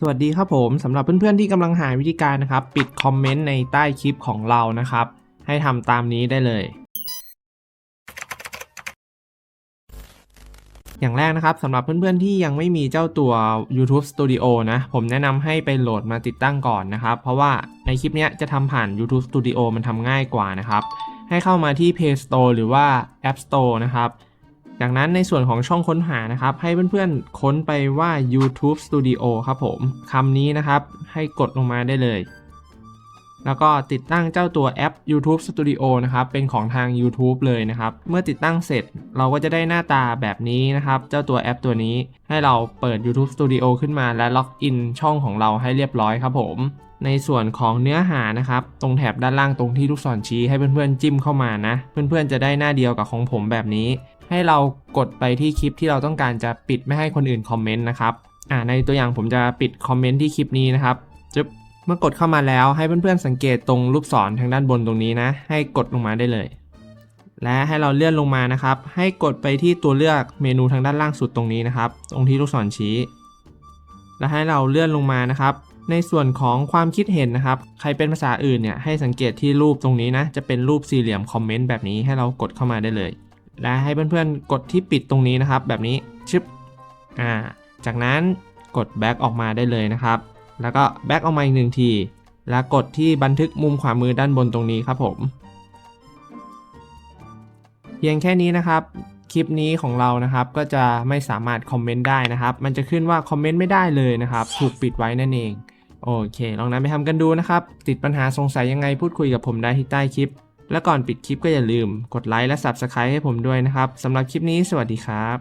สวัสดีครับผมสำหรับเพื่อนๆที่กำลังหาวิธีการนะครับ ปิดคอมเมนต์ในใต้คลิปของเรานะครับ ให้ทำตามนี้ได้เลย อย่างแรกนะครับสำหรับเพื่อนๆที่ยังไม่มีเจ้าตัว YouTube Studio นะ ผมแนะนำให้ไปโหลดมาติดตั้งก่อนนะครับ เพราะว่าในคลิปนี้จะทำผ่าน YouTube Studio มันทำง่ายกว่านะครับ ให้เข้ามาที่ Play Store หรือว่า App Store นะครับ จากนั้นในส่วนของช่องค้นหานะครับ ให้เพื่อนๆ ค้นไปว่า YouTube Studio ครับผมคำนี้นะครับให้กดลงมาได้เลย แล้วก็ติดตั้งเจ้าตัวแอป YouTube Studio นะครับ เป็นของทาง YouTube เลยนะครับ เมื่อติดตั้งเสร็จเราก็จะได้หน้าตาแบบนี้นะครับ เจ้าตัวแอปตัวนี้ให้เราเปิด YouTube Studio ขึ้นมาและล็อกอินช่องของเราให้เรียบร้อยครับผมในส่วนของเนื้อหานะครับ ตรงแถบด้านล่างตรงที่ลูกศรชี้ให้เพื่อนๆจิ้มเข้ามานะ เพื่อนๆจะได้หน้าเดียวกับของผมแบบนี้ ให้เรากดไปที่คลิปที่เราต้องการจะปิดไม่ให้คนอื่นคอมเมนต์นะครับอ่าในตัวอย่างผมจะปิดคอมเมนต์ที่คลิปนี้นะครับจึ๊บเมื่อกดเข้ามาแล้วให้เพื่อนๆสังเกตตรงลูกศรทางด้านบนตรงนี้นะ ให้กดลงมาได้เลย และให้เราเลื่อนลงมานะครับ ให้กดไปที่ตัวเลือกเมนูทางด้านล่างสุดตรงนี้นะครับ ตรงที่ลูกศรชี้ และให้เราเลื่อนลงมานะครับ ในส่วนของความคิดเห็นนะครับ ใครเป็นภาษาอื่นเนี่ยให้สังเกตที่รูปตรงนี้นะ จะเป็นรูปสี่เหลี่ยมคอมเมนต์แบบนี้ให้เรากดเข้ามาได้เลย และให้เพื่อนๆ กดที่ปิดตรงนี้นะครับ แบบนี้ชึบอ่าจากนั้นกดแบ็กออกมาได้เลยนะครับ แล้วก็แบ็กออกมาอีกหนึ่งที แล้วกดที่บันทึกมุมขวามือด้านบนตรงนี้ครับผม เพียงแค่นี้นะครับ คลิปนี้ของเรานะครับก็จะไม่สามารถคอมเมนต์ได้นะครับ มันจะขึ้นว่าคอมเมนต์ไม่ได้เลยนะครับ ถูกปิดไว้นั่นเอง โอเค ลองนำไปทำกันดูนะครับ ติดปัญหาสงสัยยังไงพูดคุยกับผมได้ที่ใต้คลิป และก่อนปิดคลิปก็อย่าลืมกดไลค์และ Subscribe ให้ผมด้วยนะครับสำหรับคลิปนี้สวัสดีครับ